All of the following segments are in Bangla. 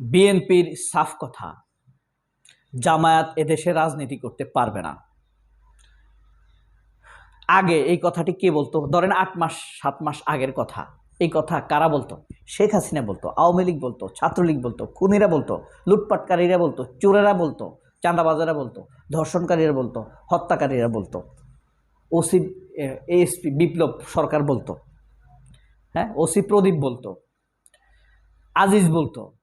বিএনপির সাফ কথা, জামায়াত এদেশে রাজনীতি করতে পারবে না। আগে এই কথাটি কে বলতো? ধরেন আট মাস, সাত মাস আগের কথা। এই কথা কারা বলতো? শেখ হাসিনা বলতো, আওয়ামী লীগ বলতো, ছাত্রলীগ বলতো, খুনিরা বলতো, লুটপাটকারীরা বলতো, চোরেরা বলতো, চাঁদাবাজারা বলতো, ধর্ষণকারীরা বলতো, হত্যাকারীরা বলতো। ওসি এএসপি, বিপ্লব সরকার বলতো। হ্যাঁ ওসি প্রদীপ বলতো। আজিজ বলতো।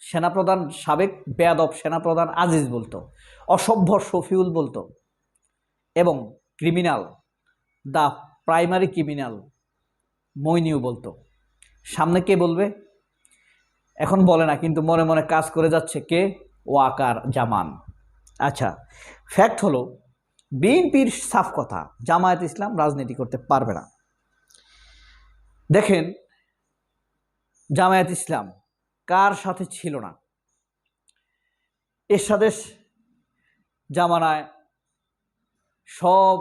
সেনাপ্রধান সাবেক বেয়াদব সেনাপ্রধান আজিজ বলতো, অসভ্য শফিউল বলতো এবং ক্রিমিনাল দ্য প্রাইমারি ক্রিমিনাল মইনিউ বলতো। সামনে কে বলবে? এখন বলে না, কিন্তু মনে মনে কাজ করে যাচ্ছে কে? ওয়াকার জামান। আচ্ছা ফ্যাক্ট হলো, বিএনপির সাফ কথা, জামায়াত ইসলাম রাজনীতি করতে পারবে না। দেখেন, জামায়াত ইসলাম কার সাথে ছিল না? এরশাদের জামানায় সব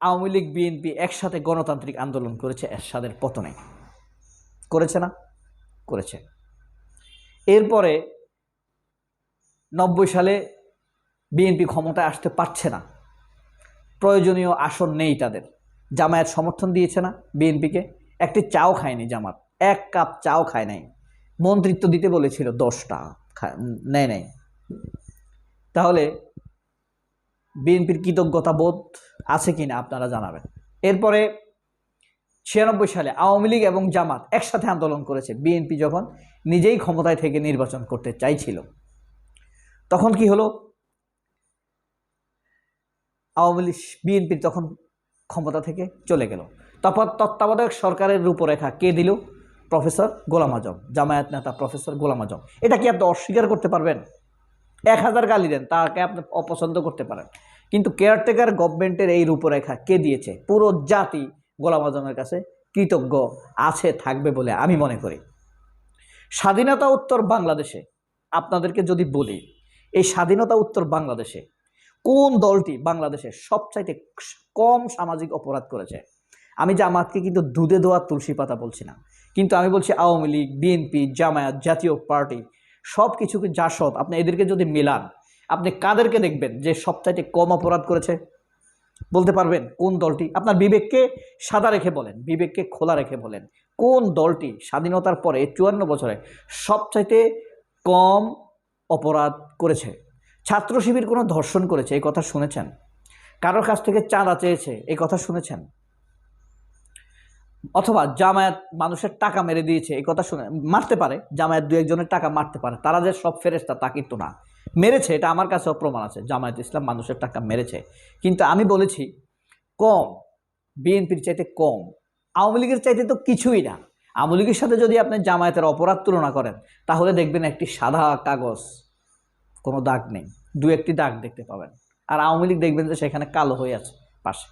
আওয়ামী লীগ, বিএনপি একসাথে গণতান্ত্রিক আন্দোলন করেছে এরশাদের পতনে। করেছে না? করেছে। এরপরে নব্বই সালে বিএনপি ক্ষমতায় আসতে পারছে না। প্রয়োজনীয় আসন নেই তাদের। জামায়াত সমর্থন দিয়েছে না বিএনপিকে। একটি চাও খায়নি জামাত। এক কাপ চাও খায় নাই। মন্ত্রিত্ব দিতে বলেছিল দশটা। নেয় নেয় তাহলে বিএনপির কৃতজ্ঞতা বোধ আছে কিনা আপনারা জানাবেন। এরপরে ছিয়ানব্বই সালে আওয়ামী লীগ এবং জামাত একসাথে আন্দোলন করেছে। বিএনপি যখন নিজেই ক্ষমতায় থেকে নির্বাচন করতে চাইছিল, তখন কি হলো? আওয়ামী লীগ বিএনপি তখন ক্ষমতা থেকে চলে গেল। তারপর তত্ত্বাবধায়ক সরকারের রূপরেখা কে দিল? প্রফেসর গোলাম আজম, জামায়াত নেতা প্রফেসর গোলাম আজম। এটা কি আপনি অস্বীকার করতে পারবেন? এক হাজার গালি দেন, তাকে আপনি অপছন্দ করতে পারেন। কিন্তু কেয়ারটেকার গভর্নমেন্টের এই রূপরেখা কে দিয়েছে? পুরো জাতি গোলাম আজমের কাছে কৃতজ্ঞ আছে, থাকবে বলে আমি মনে করি। স্বাধীনতা উত্তর বাংলাদেশে, আপনাদেরকে যদি বলি, এই স্বাধীনতা উত্তর বাংলাদেশে কোন দলটি বাংলাদেশে সবচাইতে কম সামাজিক অপরাধ করেছে? আমি জামাতকে কিন্তু দুধে দোয়া তুলসী পাতা বলছি না। কিন্তু আমি বলছি আওয়ামী লীগ, বিএনপি, জামায়াত জাতীয় পার্টি সব কিছুকে জাসদ আপনি এদেরকে যদি মেলান, আপনি কাদেরকে দেখবেন যে সবচাইতে কম অপরাধ করেছে? বলতে পারবেন কোন দলটি? আপনার বিবেককে সাদা রেখে বলেন, বিবেককে খোলা রেখে বলেন। কোন দলটি স্বাধীনতার পরে চুয়ান্ন বছরে সবচাইতে কম অপরাধ করেছে? ছাত্র শিবির কোনো ধর্ষণ করেছে, এই কথা শুনেছেন? কারোর কাছ থেকে চাঁদা চেয়েছে, এই কথা শুনেছেন? অথবা জামায়াত মানুষের টাকা মেরে দিয়েছে, এই কথা শুনে মারতে পারে, জামায়াত দু একজনের টাকা মারতে পারে। তারা যে সব ফেরেস্তা তা কিন্তু না। মেরেছে, এটা আমার কাছেও প্রমাণ আছে, জামায়াত ইসলাম মানুষের টাকা মেরেছে। কিন্তু আমি বলেছি, কম, বিএনপির চাইতে কম, আওয়ামী লীগের চাইতে তো কিছুই না। আওয়ামী লীগের সাথে যদি আপনি জামায়াতের অপরাধ তুলনা করেন, তাহলে দেখবেন একটি সাদা কাগজ, কোনো দাগ নেই। দু একটি দাগ দেখতে পাবেন। আর আওয়ামী লীগ দেখবেন যে সেখানে কালো হয়ে আছে পাশে।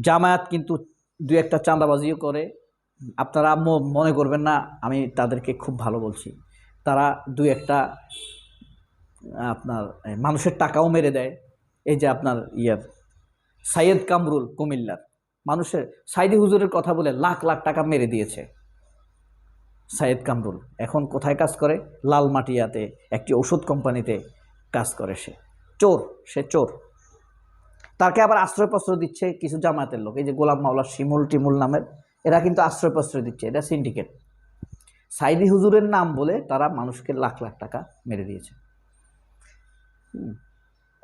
জামায়াত কিন্তু দু একটা চাঁদাবাজিও করে। আপনারা মনে করবেন না, আমি তাদেরকে খুব ভালো বলছি। তারা দু একটা, আপনার মানুষের টাকাও মেরে দেয়। এই যে আপনার ইয়ার সাইয়েদ কামরুল কুমিল্লার, মানুষের, সাইদি হুজুরের কথা বলে লাখ লাখ টাকা মেরে দিয়েছে সাইয়েদ কামরুল। এখন কোথায় কাজ করে? লাল লালমাটিয়াতে, একটি ওষুধ কোম্পানিতে কাজ করে সে। চোর সে চোর। তাকে আবার আশ্রয়পত্র দিচ্ছে কিছু জামায়াতের লোক। এই যে গোলাম মাওলা শিমুল টিমুল নামের, এরা কিন্তু আশ্রয়পত্র দিচ্ছে, এটা সিন্ডিকেট। সাইদি হুজুরের নাম বলে তারা মানুষকে লাখ লাখ টাকা মেরে দিয়েছে।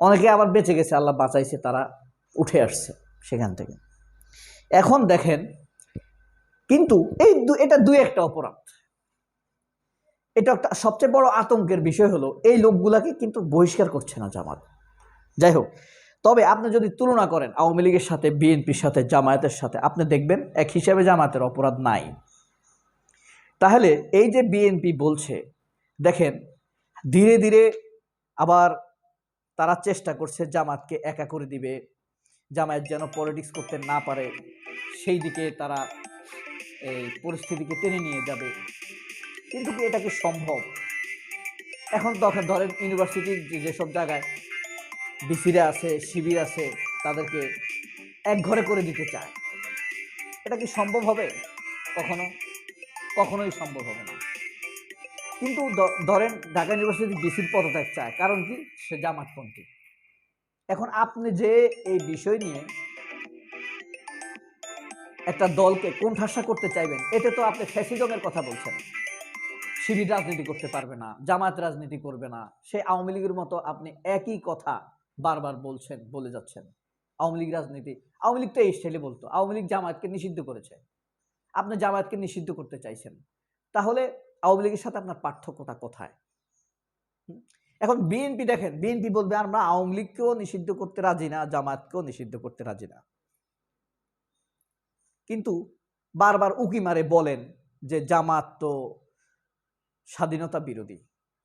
অনেকে আবার বেঁচে গেছে, আল্লাহ বাঁচাইছে, তারা উঠে আসছে সেখান থেকে। এখন দেখেন, কিন্তু এই এটা দুই একটা অপরাধ। এটা একটা সবচেয়ে বড় আতঙ্কের বিষয় হলো, এই লোকগুলাকে কিন্তু বহিষ্কার করছে না জামাত। যাই হোক তবে আপনি যদি তুলনা করেন আওয়ামী লীগের সাথে, বিএনপির সাথে, জামায়াতের সাথে, আপনি দেখবেন এক হিসাবে জামায়াতের অপরাধ নাই। তাহলে এই যে বিএনপি বলছে, দেখেন, ধীরে ধীরে আবার তারা চেষ্টা করছে জামাতকে একা করে দিবে, জামায়াত যেন পলিটিক্স করতে না পারে, সেই দিকে তারা এই পরিস্থিতিকে টেনে নিয়ে যাবে। কিন্তু এটা কি সম্ভব? এখন তখন ধরেন ইউনিভার্সিটির যেসব জায়গায় বিসিরা আছে, শিবির আছে, তাদেরকে এক ঘরে করে দিতে চায়। এটা কি সম্ভব হবে? কখনো? কখনোই সম্ভব হবে না। কিন্তু ধরেন ঢাকা ইউনিভার্সিটি ডিসির পদত্যাগ চায়, কারণ কি? সে জামাতপন্থী। এখন আপনি যে এই বিষয় নিয়ে একটা দলকে কোণঠাসা করতে চাইবেন, এতে তো আপনি ফ্যাসিজমের কথা বলছেন। শিবির রাজনীতি করতে পারবে না, জামাত রাজনীতি করবে না। সে আওয়ামী লীগের মতো আপনি একই কথা বারবার বলছেন, বলে যাচ্ছেন। আওয়ামী লীগ রাজনীতি, আওয়ামী লীগ তো এই স্টাইলে বলতো, আওয়ামী লীগ জামায়াতকে নিষিদ্ধ করেছে। আপনি জামায়াতকে নিষিদ্ধ করতে চাইছেন, তাহলে আওয়ামী লীগের সাথে আপনার পার্থক্যটা কোথায়? এখন বিএনপি দেখেন, বিএনপি বলবে, আমরা আওয়ামী লীগকেও নিষিদ্ধ করতে রাজি না, জামায়াতকেও নিষিদ্ধ করতে রাজি না। কিন্তু বারবার উকি মারে বলেন যে জামাত তো স্বাধীনতা বিরোধী।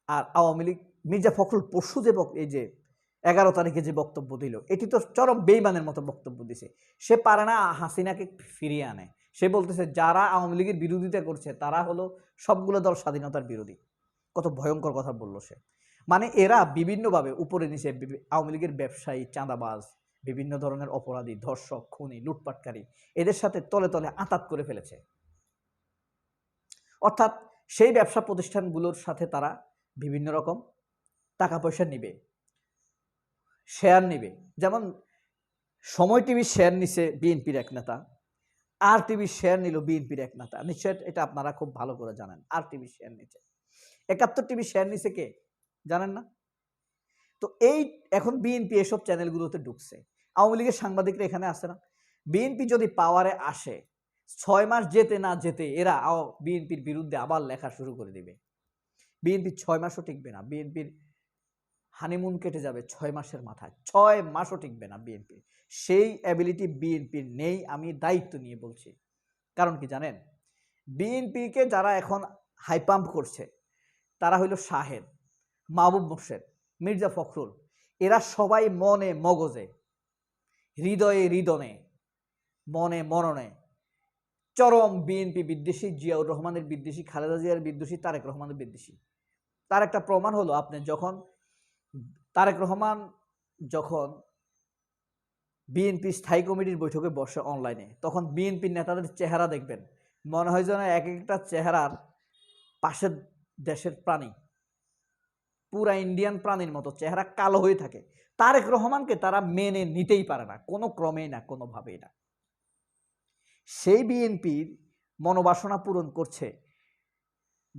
আর আওয়ামী লীগ, মির্জা ফখরুল পরশু যে এই যে এগারো তারিখে যে বক্তব্য দিল, এটি তো চরম বেইমানের মতো বক্তব্য দিছে। সে পারে না হাসিনাকে ফিরিয়ে আনে। সে বলতেছে, যারা আওয়ামী লীগের বিরোধিতা করছে, তারা হলো সবগুলো দল স্বাধীনতার বিরোধী। কত ভয়ঙ্কর কথা বলল সে। মানে এরা বিভিন্নভাবে, উপরে নিচে আওয়ামী লীগের ব্যবসায়ী, চাঁদাবাজ, বিভিন্ন ধরনের অপরাধী, ধর্ষক, খুনি, লুটপাটকারী, এদের সাথে তলে তলে আঁতাত করে ফেলেছে। অর্থাৎ সেই ব্যবসা প্রতিষ্ঠানগুলোর সাথে তারা বিভিন্ন রকম টাকা পয়সা নিবে। শেয়ার নিবে। যেমন সময় টিভির শেয়ার নিছে বিএনপির এক নেতা, আর টিভির শেয়ার নিল বিএনপির এক নেতা। নিশ্চয় এটা আপনারা খুব ভালো করে জানেন, আর টিভির শেয়ার নিচ্ছে একাত্তর টিভি শেয়ার নিছে কে? জানেন না? তো এই এখন বিএনপি এসব চ্যানেলগুলোতে ঢুকছে। আওয়ামী লীগের সাংবাদিকরা এখানে আসে না? বিএনপি যদি পাওয়ারে আসে, ছয় মাস যেতে না যেতে এরা বিএনপির বিরুদ্ধে আবার লেখা শুরু করে দিবে। বিএনপি ছয় মাসও টিকবে না। বিএনপির হানিমুন কেটে যাবে ছয় মাসের মাথায়। ছয় মাসও টিকবে না বিএনপি সেই অ্যাবিলিটি বিএনপির নেই, আমি দায়িত্ব নিয়ে বলছি। কারণ কি জানেন? বিএনপিকে যারা এখন হাইপাম্প করছে, তারা হইল শাহেদ, মাহবুব মোর্শেদ, মির্জা ফখরুল। এরা সবাই মনে মগজে, হৃদয়ে হৃদনে, মনে মননে। চরম বিএনপি বিদ্বেষী, জিয়াউর রহমানের বিদ্বেষী, খালেদা জিয়ার বিদ্বেষী, তারেক রহমানের বিদ্বেষী। তার একটা প্রমাণ হলো, আপনি যখন তারেক রহমান যখন বিএনপি স্থায়ী কমিটির বৈঠকে বসে অনলাইনে তখন বিএনপির নেতাদের চেহারা দেখবেন। মনে হয় যেন এক একটা চেহারার পাশের দেশের প্রাণী। পুরা ইন্ডিয়ান প্রাণীর মতো, চেহারা কালো হয়ে থাকে। তারেক রহমানকে তারা মেনে নিতেই পারে না, কোনো ক্রমেই না, কোনোভাবেই না। সেই বিএনপির মনোবাসনা পূরণ করছে,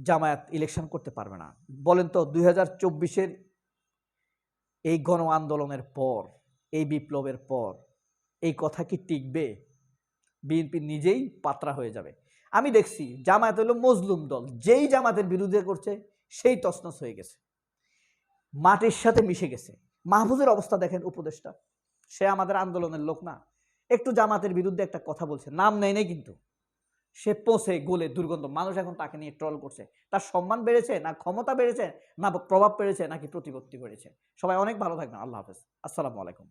জামায়াত ইলেকশন করতে পারবে না। বলেন তো, দুই হাজার চব্বিশের এই গণ আন্দোলনের পর, এই বিপ্লবের পর, এই কথা কি টিকবে? বিএনপি নিজেই পাত্রা হয়ে যাবে। আমি দেখছি জামায়াত হলো মজলুম দল, যেই জামাতের বিরুদ্ধে করছে, সেই তসনস হয়ে গেছে। মাটির সাথে মিশে গেছে। মাহফুজের অবস্থা দেখেন উপদেশটা সে আমাদের আন্দোলনের লোক না। একটু জামাতের বিরুদ্ধে একটা কথা বলছে। নাম নেয় নাই কিন্তু। সে পৌঁছে গোলে দুর্গন্ধ। মানুষ এখন তাকে নিয়ে ট্রল করছে। তার সম্মান বেড়েছে না ক্ষমতা বেড়েছে, না প্রভাব বেড়েছে নাকি প্রতিপত্তি বেড়েছে। সবাই অনেক ভালো থাকবেন। আল্লাহ হাফেজ। আসসালামু আলাইকুম।